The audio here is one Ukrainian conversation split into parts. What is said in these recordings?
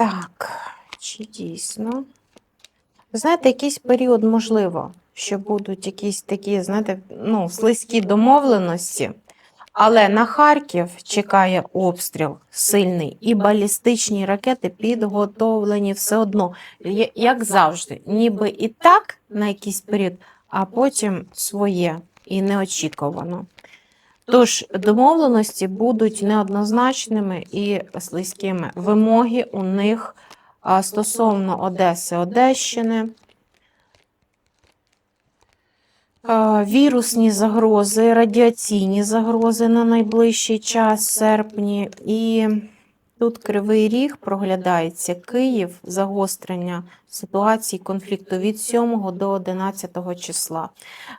Так, чи дійсно? Знаєте, якийсь період можливо, що будуть якісь такі, знаєте, ну, слизькі домовленості. Але на Харків чекає обстріл сильний, і балістичні ракети підготовлені все одно, як завжди, ніби і так на якийсь період, а потім своє і неочікувано. Тож домовленості будуть неоднозначними і слизькими. Вимоги у них стосовно Одеси, Одещини. Вірусні загрози, радіаційні загрози на найближчий час, серпні. І тут Кривий Ріг проглядається Київ, загострення ситуації конфлікту від 7 до 11 числа,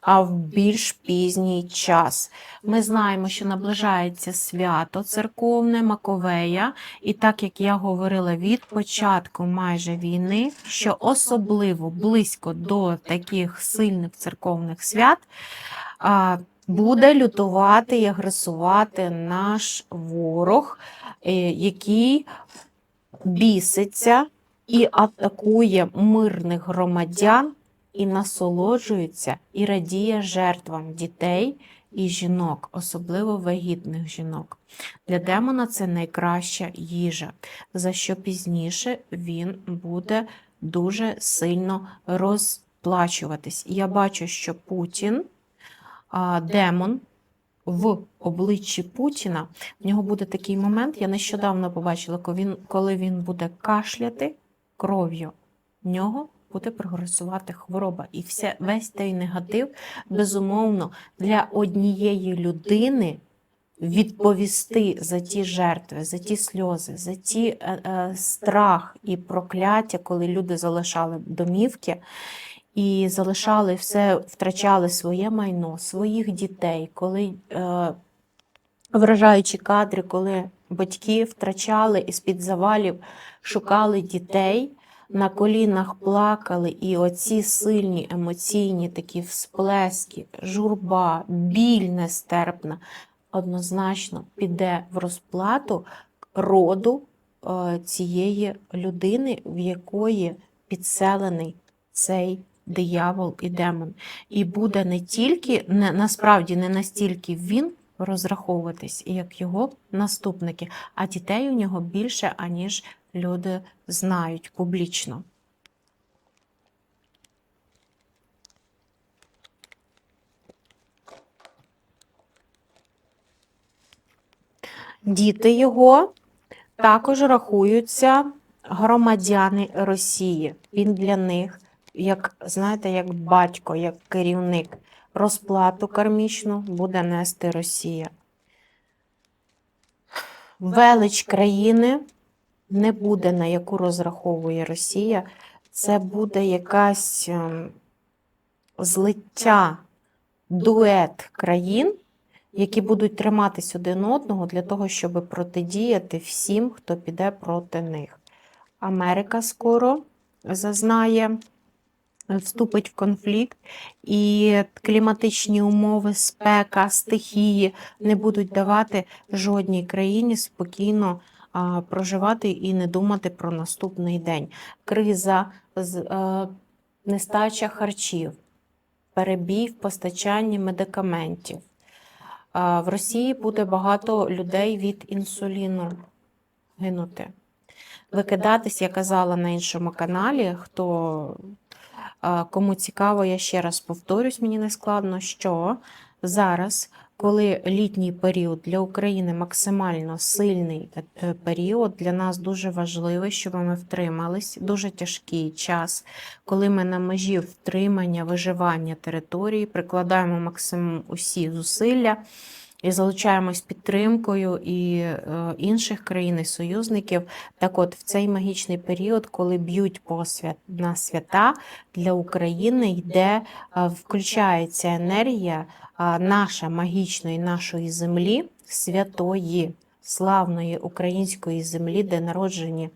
а в більш пізній час. Ми знаємо, що наближається свято церковне Маковея, і так як я говорила від початку майже війни, що особливо близько до таких сильних церковних свят буде лютувати і агресувати наш ворог, е, який біситься і атакує мирних громадян, і насолоджується і радіє жертвам дітей і жінок, особливо вагітних жінок. Для демона це найкраща їжа, за що пізніше він буде дуже сильно розплачуватись. Я бачу, що Путін, демон. В обличчі Путіна в нього буде такий момент. Я нещодавно побачила, коли він, коли він буде кашляти кров'ю. В нього буде прогресувати хвороба. І все, весь той негатив, безумовно, для однієї людини відповісти за ті жертви, за ті сльози, за ті е, е, страх і прокляття, коли люди залишали домівки. І залишали все, втрачали своє майно, своїх дітей, коли е, вражаючі кадри, коли батьки втрачали і з-під завалів шукали дітей, на колінах плакали, і оці сильні емоційні такі всплески, журба, біль нестерпна, однозначно піде в розплату роду е, цієї людини, в якої підселений цей диявол і демон. І буде не тільки, не, насправді не настільки він розраховуватись, як його наступники, а дітей у нього більше, аніж люди знають публічно. Діти його також рахуються громадяни Росії. Він для них, як знаєте, як батько, як керівник, розплату кармічну буде нести Росія. Велич країни не буде, на яку розраховує Росія. Це буде якась ем, злиття, дует країн, які будуть триматись один одного для того, щоб протидіяти всім, хто піде проти них. Америка скоро зазнає, вступить в конфлікт, і кліматичні умови, спека, стихії не будуть давати жодній країні спокійно проживати і не думати про наступний день. Криза, е, нестача харчів, перебій в постачанні медикаментів. В Росії буде багато людей від інсуліну гинути. Викидатись, я казала на іншому каналі, хто кому цікаво, я ще раз повторюсь, мені не складно, що зараз, коли літній період для України максимально сильний е, е, період, для нас дуже важливий, щоб ми втримались. Дуже тяжкий час, коли ми на межі втримання, виживання території, прикладаємо максимум усі зусилля. І залучаємось підтримкою і е, інших країн і союзників. Так от, в цей магічний період, коли б'ють по свят, на свята, для України йде, е, включається енергія наша магічної нашої землі, святої, славної української землі, де народжені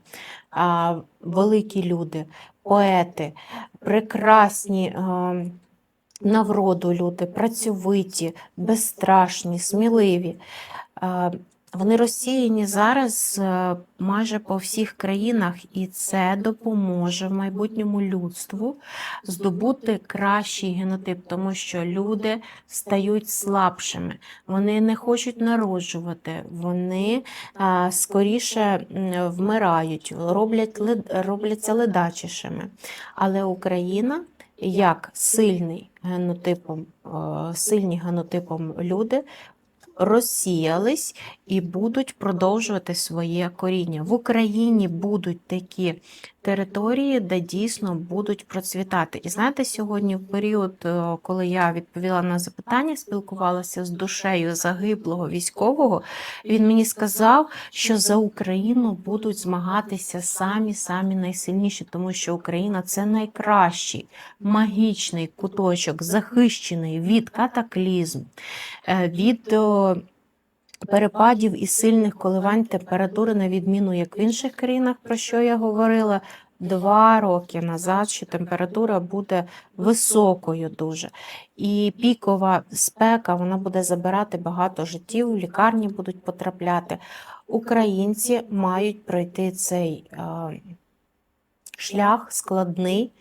е, великі люди, поети, прекрасні. е, на вроду люди, працьовиті, безстрашні, сміливі. Е, Вони розсіяні зараз е, майже по всіх країнах, і це допоможе в майбутньому людству здобути кращий генотип, тому що люди стають слабшими, вони не хочуть народжувати, вони скоріше вмирають, роблять, робляться ледачішими. Але Україна як сильний генотипом, е, сильні генотипом люди розсіялись і будуть продовжувати своє коріння. В Україні будуть такі території, де дійсно будуть процвітати. І знаєте, сьогодні, в період, е, коли я відповіла на запитання, спілкувалася з душею загиблого військового, він мені сказав, що за Україну будуть змагатися самі самі найсильніші, тому що Україна це найкращий магічний куточок, захищений від катаклізм, е, від е, перепадів і сильних коливань температури, на відміну як в інших країнах, про що я говорила. Два роки назад, що температура буде високою дуже. І пікова спека вона буде забирати багато життів, в лікарні будуть потрапляти. Українці мають пройти цей шлях складний,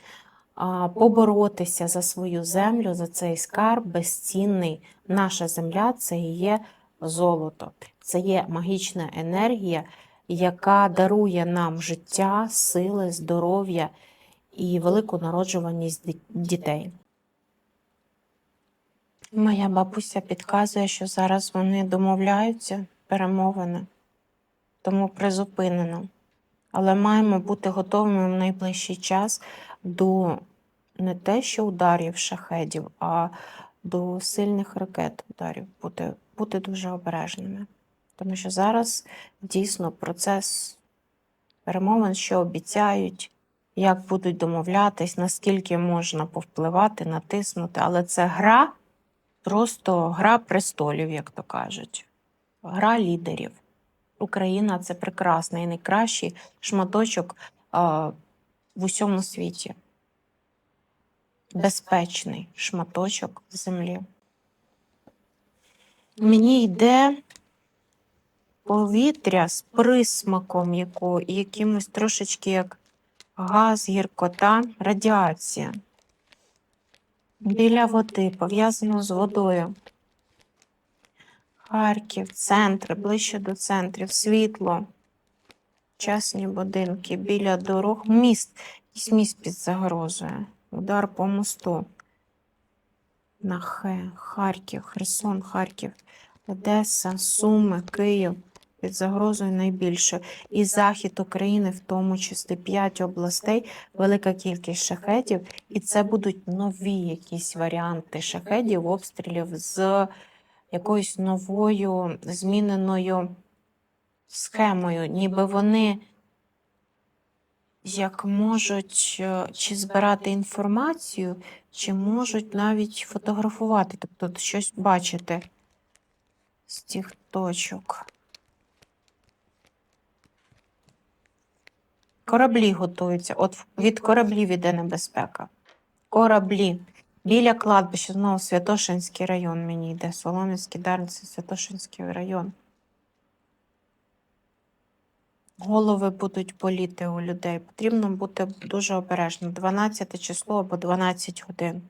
поборотися за свою землю, за цей скарб безцінний. Наша земля це і є золото, це є магічна енергія, яка дарує нам життя, сили, здоров'я і велику народжуваність дітей. Моя бабуся підказує, що зараз вони домовляються перемовини, тому призупинено. Але маємо бути готовими в найближчий час до не те, що ударів шахедів, а до сильних ракет ударів. Бути, бути дуже обережними. Тому що зараз дійсно процес перемовин, що обіцяють, як будуть домовлятись, наскільки можна повпливати, натиснути. Але це гра, просто гра престолів, як то кажуть, гра лідерів. Україна це прекрасний найкращий шматочок а, в усьому світі. Безпечний шматочок землі. Мені йде повітря з присмаком яко, і якимось трошечки як газ, гіркота, радіація. Біля води, пов'язано з водою. Харків, центр, ближче до центрів, світло, частні будинки, біля дорог, міст, міст під загрозою, удар по мосту. На Х, Харків, Херсон, Харків, Одеса, Суми, Київ під загрозою найбільше. І захід України, в тому числі 5 областей, велика кількість шахетів, і це будуть нові якісь варіанти шахедів, обстрілів з якоюсь новою зміненою схемою, ніби вони як можуть е, чи збирати інформацію, чи можуть навіть фотографувати, тобто щось бачити з тих точок. Кораблі готуються. От від кораблів іде небезпека. Кораблі. Біля кладбища, знову Святошинський район мені йде. Солом'янський Дарниці, Святошинський район. Голови будуть боліти у людей. Потрібно бути дуже обережним. 12 число або 12 годин.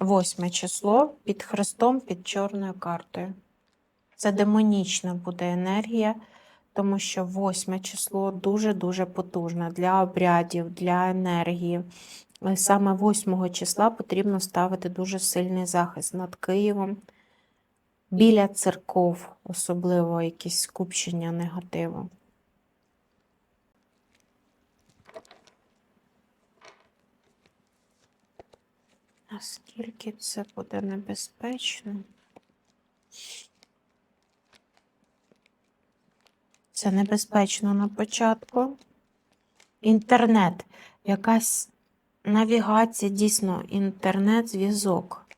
Восьме число під хрестом, під чорною картою. Це демонічна буде енергія, тому що восьме число дуже-дуже потужне для обрядів, для енергії. Саме 8 числа потрібно ставити дуже сильний захист над Києвом, біля церков, особливо якісь скупчення негативу. Наскільки це буде небезпечно? Це небезпечно на початку. Інтернет, якась навігація, дійсно, інтернет-зв'язок.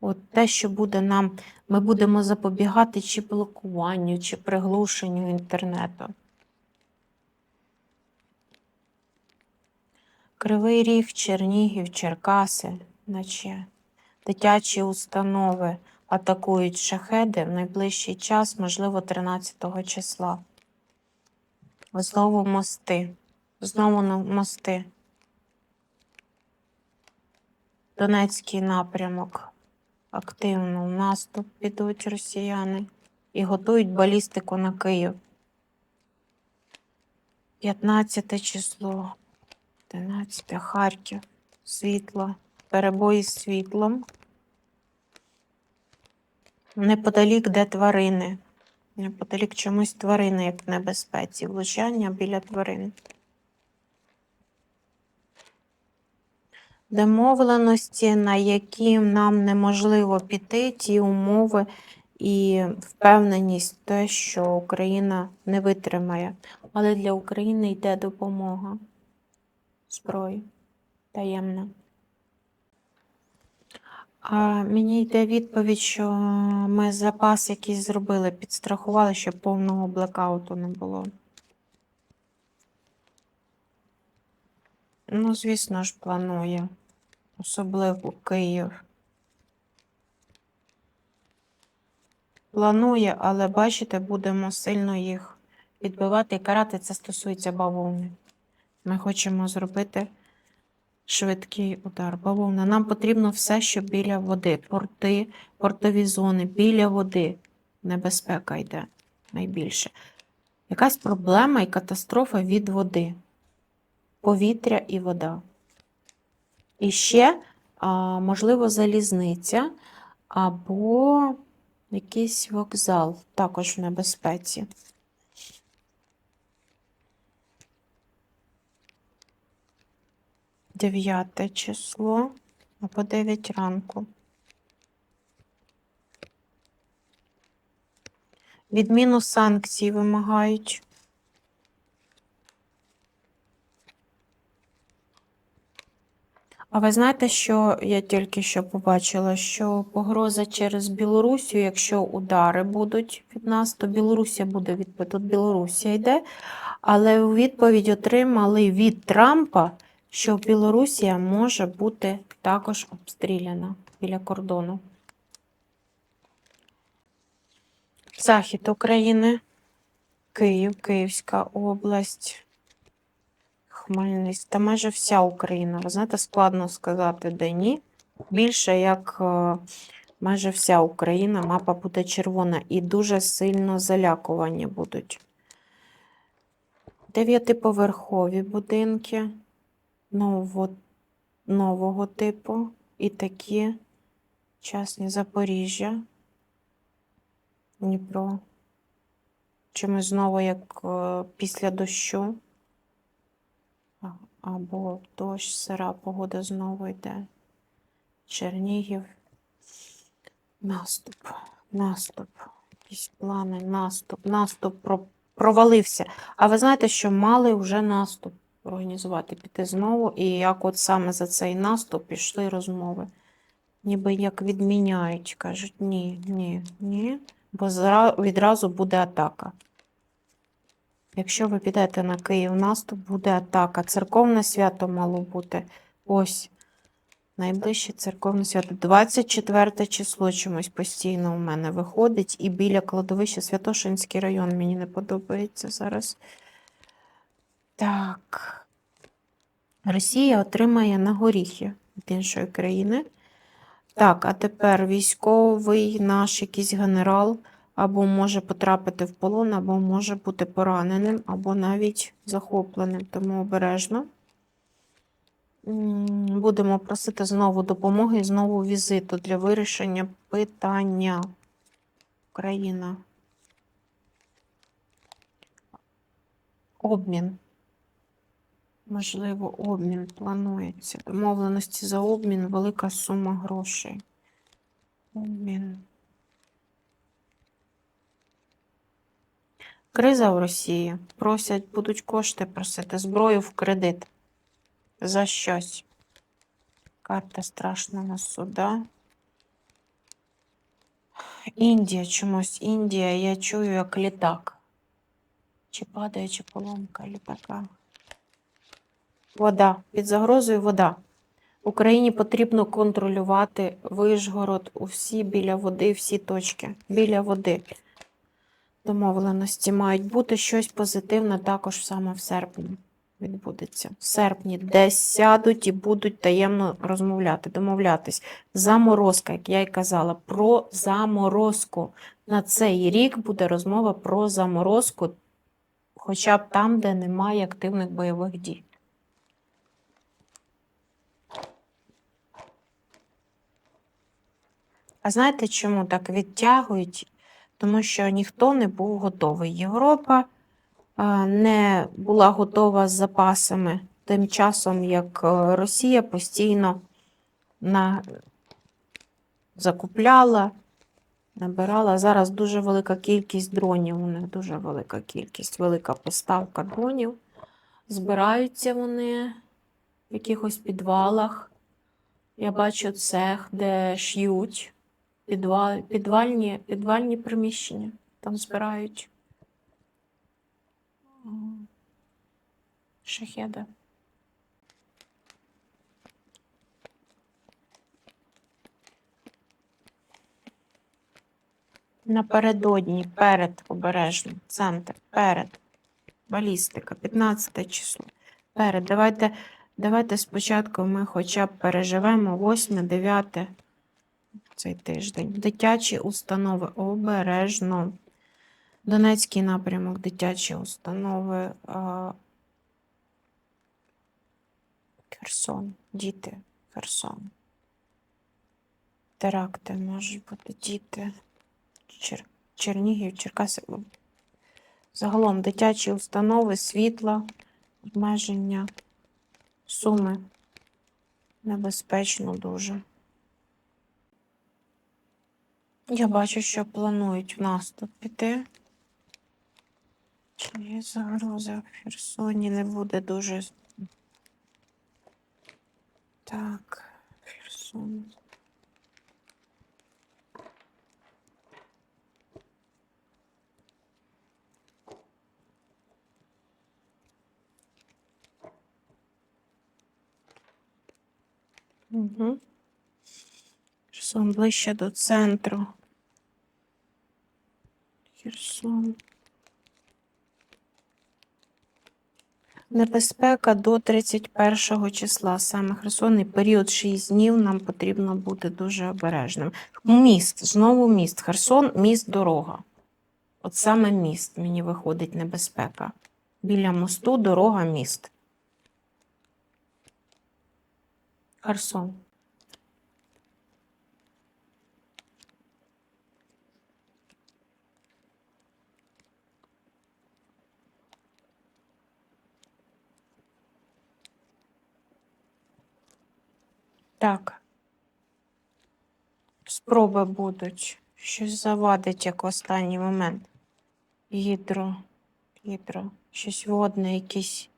От те, що буде нам, ми будемо запобігати чи блокуванню, чи приглушенню інтернету. Кривий Ріг, Чернігів, Черкаси, наче дитячі установи, атакують шахеди в найближчий час, можливо, 13 числа. Знову мости. Знову мости. Донецький напрямок. Активно в наступ підуть росіяни і готують балістику на Київ. 15 число. 11 Харків. Світло. Перебої з світлом. Неподалік, де тварини. Неподалік чомусь тварини, як в небезпеці. Влучання біля тварин. Домовленості, на які нам неможливо піти, ті умови і впевненість те, що Україна не витримає. Але для України йде допомога зброї таємна. А мені йде відповідь, що ми запас якийсь зробили, підстрахували, щоб повного блекауту не було. Ну, звісно ж, планує. Особливо Київ. Планує, але бачите, будемо сильно їх відбивати і карати. Це стосується бавовни. Ми хочемо зробити швидкий удар. Бавовна. Нам потрібно все, що біля води. Порти, портові зони, біля води. Небезпека йде найбільше. Якась проблема і катастрофа від води. Повітря і вода. І ще, можливо, залізниця або якийсь вокзал також в небезпеці. Дев'яте число або 9 ранку. Відміну санкцій вимагають. А ви знаєте, що я тільки що побачила, що погроза через Білорусію, якщо удари будуть від нас, то Білорусія буде відповідь. Тут Білорусія йде, але у відповідь отримали від Трампа, що Білорусія може бути також обстріляна біля кордону. Захід України, Київ, Київська область. Хмельницьк. Та майже вся Україна. Ви знаєте, складно сказати, де ні. Більше як е, майже вся Україна, мапа буде червона і дуже сильно залякувані будуть. Дев'ятиповерхові будинки нового, нового типу і такі частні Запоріжжя, Дніпро. Чимось знову, як е, після дощу. Або дощ, сира погода знову йде. Чернігів. Наступ, наступ. Якісь плани, наступ, наступ про- провалився. А ви знаєте, що мали вже наступ організувати, піти знову. І як от саме за цей наступ пішли розмови. Ніби як відміняють, кажуть, ні, ні, ні, бо відразу буде атака. Якщо ви підете на Київ наступ, буде атака. Церковне свято мало бути. Ось. Найближче церковне свято. 24 число чомусь постійно у мене виходить. І біля кладовища Святошинський район мені не подобається зараз. Так. Росія отримає на горіхи від іншої країни. Так, а тепер військовий наш якийсь генерал або може потрапити в полон, або може бути пораненим, або навіть захопленим. Тому обережно. Будемо просити знову допомоги і знову візиту для вирішення питання. Україна. Обмін. Можливо, обмін планується. Домовленості за обмін велика сума грошей. Обмін. Криза в Росії. Просять, будуть кошти просити, зброю в кредит. За щось. Карта страшного суда. Індія чомусь. Індія, я чую, як літак. Чи падає, чи поломка літака. Вода. Під загрозою вода. Україні потрібно контролювати Вишгород, усі біля води, всі точки біля води. Домовленості мають бути щось позитивне також саме в серпні відбудеться. В серпні десь сядуть і будуть таємно розмовляти, домовлятись. Заморозка, як я й казала, про заморозку. На цей рік буде розмова про заморозку, хоча б там, де немає активних бойових дій. А знаєте, чому так відтягують? Тому що ніхто не був готовий. Європа не була готова з запасами, тим часом, як е, Росія постійно на... закупляла, набирала. Зараз дуже велика кількість дронів. У них дуже велика кількість, велика поставка дронів. Збираються вони в якихось підвалах. Я бачу цех, де ш'ють підвал, підвальні, підвальні приміщення. Там збирають м, шахеди. Напередодні, перед обережно, центр, перед. Балістика, 15 число. Перед. Давайте, давайте спочатку ми хоча б переживемо 8, 9 цей тиждень. Дитячі установи обережно. Донецький напрямок, дитячі установи. Херсон, діти, Херсон. Теракти можуть бути діти. Чер... Чернігів, Черкаси. Загалом дитячі установи, світла, обмеження, суми. Небезпечно дуже. Я бачу, що планують в наступ піти. Чи є загроза в Херсоні не буде дуже. Так, Херсон. Угу. Херсон ближче до центру. Херсон. Небезпека до 31 числа. Саме Херсон і період 6 днів нам потрібно бути дуже обережним. Міст, знову міст. Херсон, міст, дорога. От саме міст мені виходить небезпека. Біля мосту дорога, міст. Херсон. Так. Спроби будуть. Щось завадить, як в останній момент. Гідро, гідро, щось водне, якісь.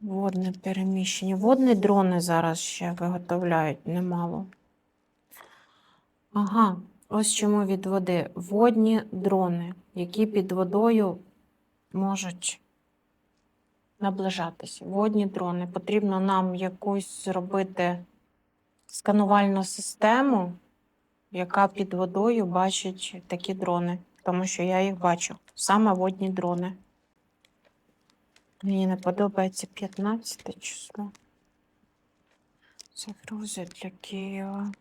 Водне переміщення. Водні дрони зараз ще виготовляють немало. Ага, ось чому від води. Водні дрони, які під водою можуть наближатися. Водні дрони. Потрібно нам якусь зробити сканувальну систему, яка під водою бачить такі дрони. Тому що я їх бачу. Саме водні дрони. Мені не подобається 15 число. Це грузи для Києва.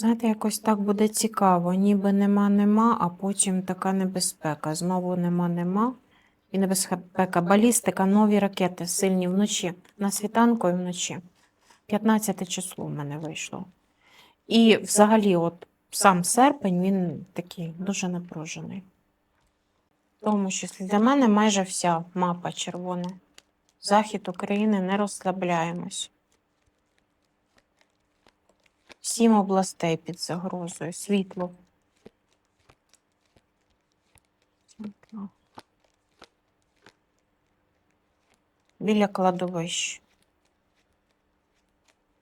Знаєте, якось так буде цікаво. Ніби нема, нема, а потім така небезпека. Знову нема, нема. І небезпека. Балістика, нові ракети сильні вночі. На світанку і вночі. 15 число в мене вийшло. І взагалі, от сам серпень, він такий дуже напружений. Тому числі для мене майже вся мапа червона. Захід України не розслабляємось. Сім областей під загрозою. Світло. Біля кладовищ.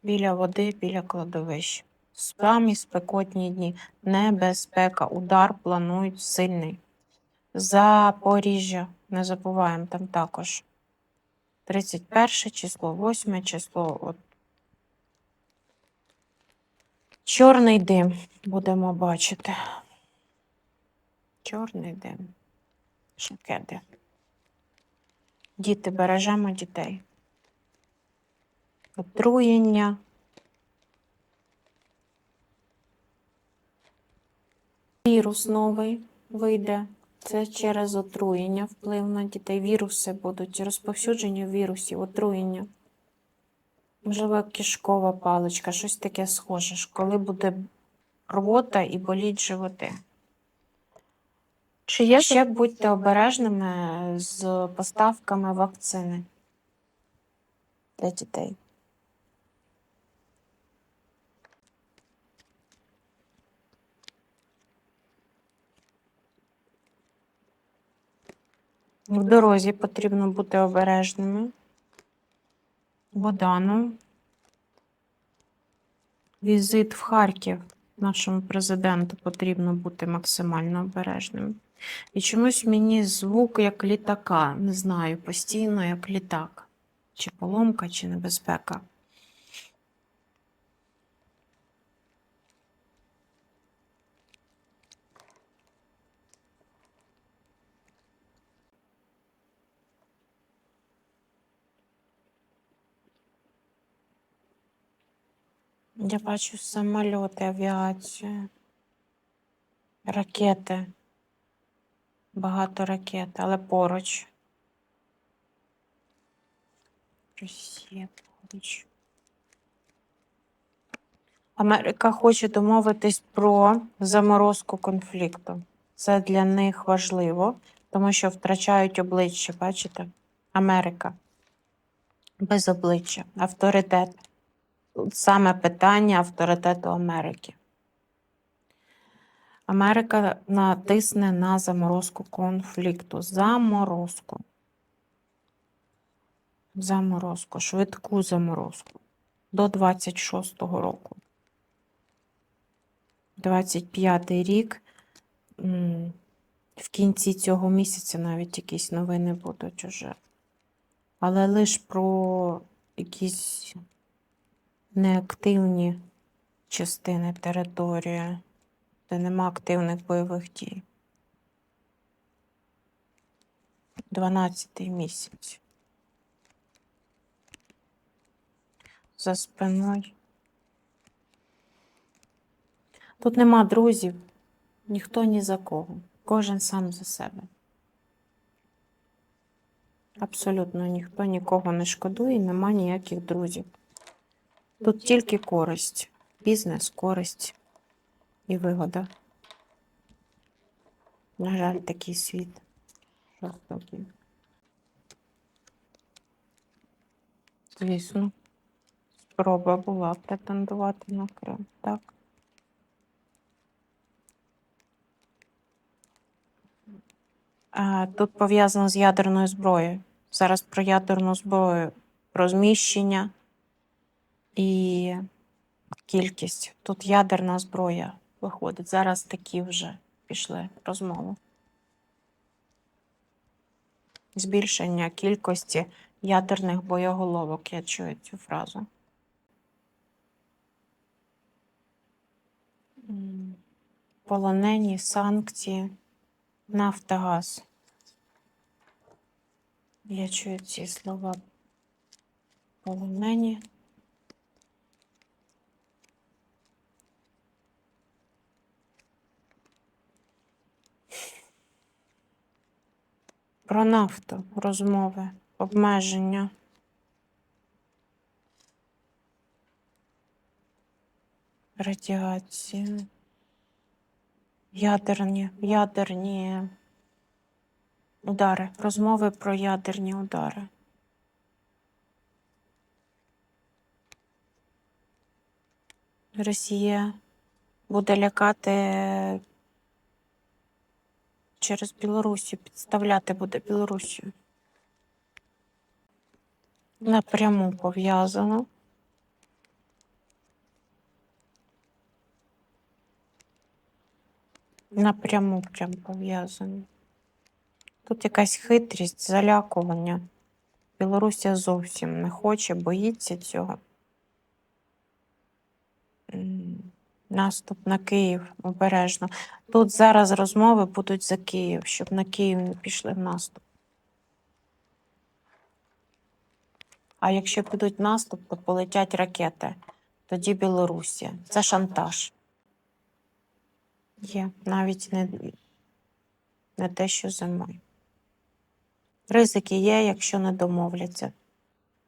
Біля води, біля кладовищ. Самі спекотні дні. Небезпека. Удар планують сильний. Запоріжжя. Не забуваємо там також. 31 число, 8 число. От. Чорний дим будемо бачити. Чорний дим. Шакеди. Діти, бережемо дітей. Отруєння. Вірус новий вийде. Це через отруєння вплив на дітей. Віруси будуть, розповсюдження вірусів, отруєння. Можливо, кишкова паличка, щось таке схоже. Коли буде рвота і боліть животи. Чи є Ще будьте обережними з поставками вакцини для дітей. В дорозі потрібно бути обережними. Богдану. Візит в Харків нашому президенту потрібно бути максимально обережним. І чомусь мені звук як літака, не знаю, постійно як літак. Чи поломка, чи небезпека. Я бачу самольоти, авіацію, ракети. Багато ракет, але поруч. Росія поруч. Америка хоче домовитись про заморозку конфлікту. Це для них важливо, тому що втрачають обличчя, бачите? Америка. Без обличчя, авторитет. Саме питання авторитету Америки. Америка натисне на заморозку конфлікту. Заморозку. Заморозку, швидку заморозку. До 26-го року. 25-й рік. В кінці цього місяця навіть якісь новини будуть уже. Але лише про якісь неактивні частини території де нема активних бойових дій. 12 місяць. За спиною. Тут нема друзів, ніхто ні за кого. Кожен сам за себе. Абсолютно ніхто нікого не шкодує, нема ніяких друзів. Тут тільки користь, бізнес, користь і вигода. На жаль, такий світ жорстокий. Звісно, спроба була претендувати на Крим, так? Тут пов'язано з ядерною зброєю. Зараз про ядерну зброю, про зміщення і кількість. Тут ядерна зброя виходить. Зараз такі вже пішли розмови. Збільшення кількості ядерних боєголовок. Я чую цю фразу. Полонені, санкції, Нафтогаз. Я чую ці слова. Полонені. Про нафту розмови, обмеження. Радіація. Ядерні, ядерні удари. Розмови про ядерні удари. Росія буде лякати через Білорусію, підставляти буде Білорусію. Напряму пов'язано. Напряму прям пов'язано. Тут якась хитрість, залякування. Білорусія зовсім не хоче, боїться цього. Наступ на Київ обережно. Тут зараз розмови будуть за Київ, щоб на Київ не пішли в наступ. А якщо підуть наступ, то полетять ракети. Тоді Білорусія. Це шантаж. Є навіть не, не те, що зимою. Ризики є, якщо не домовляться.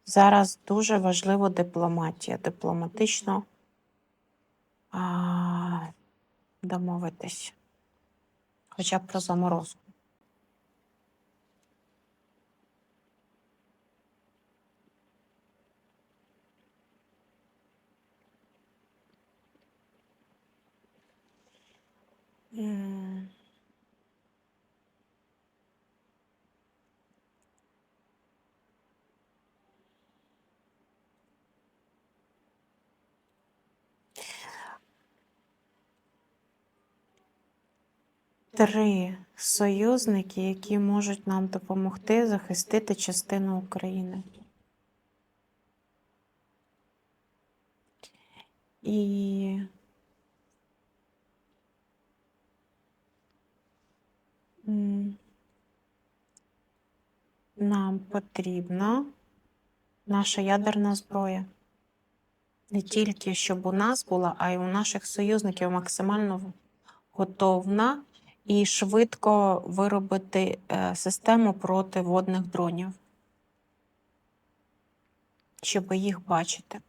Зараз дуже важлива дипломатія. Дипломатично а, домовитись. Хоча б про заморозку. Три союзники, які можуть нам допомогти захистити частину України. І нам потрібна наша ядерна зброя. Не тільки щоб у нас була, а й у наших союзників максимально готовна і швидко виробити е, систему проти водних дронів, щоб їх бачити.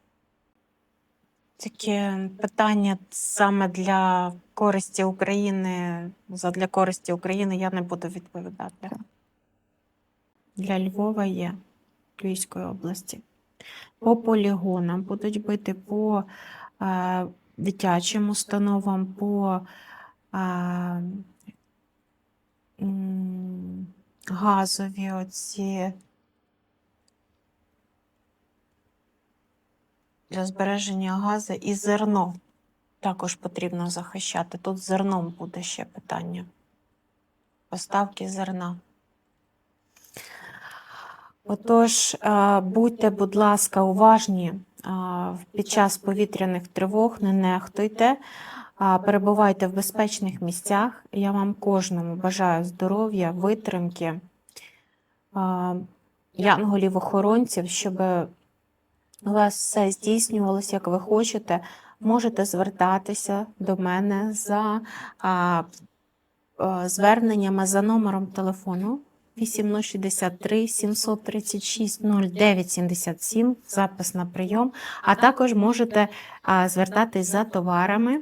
Таке питання саме для користі України, задля користі України я не буду відповідати. Для Львова є Львівської області. По полігонам будуть бити по е, дитячим установам, по е, газові оці для збереження газу і зерно також потрібно захищати. Тут зерном буде ще питання. Поставки зерна. Отож, е, будьте, будь ласка, уважні е, під час повітряних тривог, не нехтуйте, перебувайте в безпечних місцях. Я вам кожному бажаю здоров'я, витримки, янголів-охоронців, щоб у вас все здійснювалося, як ви хочете. Можете звертатися до мене за зверненнями за номером телефону 8063 736 0977, запис на прийом, а також можете звертатись за товарами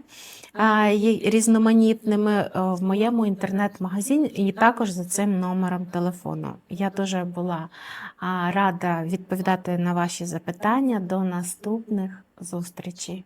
різноманітними в моєму інтернет-магазині і також за цим номером телефону. Я дуже була рада відповідати на ваші запитання. До наступних зустрічей.